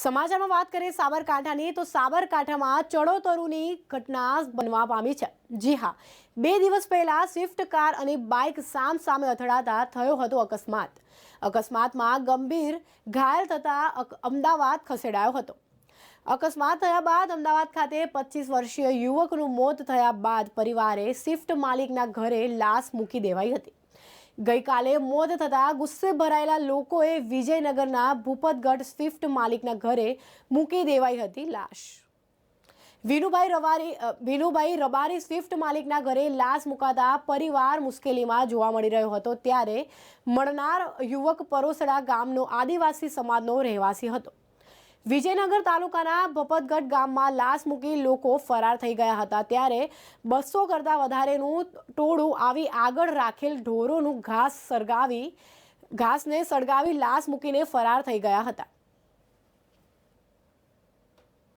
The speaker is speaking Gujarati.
સમાચારમાં વાત કરીએ સાબરકાંઠાની, તો સાબરકાંઠામાં ચડોતરુની ઘટના બનવા પામી છે. જી હા, બે દિવસ પહેલા સ્વિફ્ટ કાર અને બાઇક સામ સામે અથડાતા થયો હતો અકસ્માત. અકસ્માતમાં ગંભીર ઘાયલ થતા અમદાવાદ ખસેડાયો હતો. અકસ્માત થયા બાદ અમદાવાદ ખાતે પચીસ વર્ષીય યુવકનું મોત થયા બાદ પરિવારે સ્વિફ્ટ માલિકના ઘરે લાશ મૂકી દેવાઈ હતી. ગઈકાલે મોત થતાં ગુસ્સે ભરાયેલા લોકોએ વિજયનગરના ભૂપતગઢ સ્વિફ્ટ માલિકના ઘરે મૂકી દેવાઈ હતી લાશ. વિનુભાઈ રવારી વિનુભાઈ રબારી સ્વિફ્ટ માલિકના ઘરે લાશ મુકાતા પરિવાર મુશ્કેલીમાં જોવા મળી રહ્યો હતો ત્યારે મળનાર યુવક પરોસડા ગામનો આદિવાસી સમાજનો રહેવાસી હતો. વિજયનગર તાલુકાના ભપતગઢ ગામમાં લાશ મૂકી લોકો ફરાર થઈ ગયા હતા. ત્યારે બસો કરતાં વધારેનું ટોળું આવી આગળ રાખેલ ઢોરોનું ઘાસ સળગાવી, ઘાસને સળગાવી લાશ મૂકીને ફરાર થઈ ગયા હતા.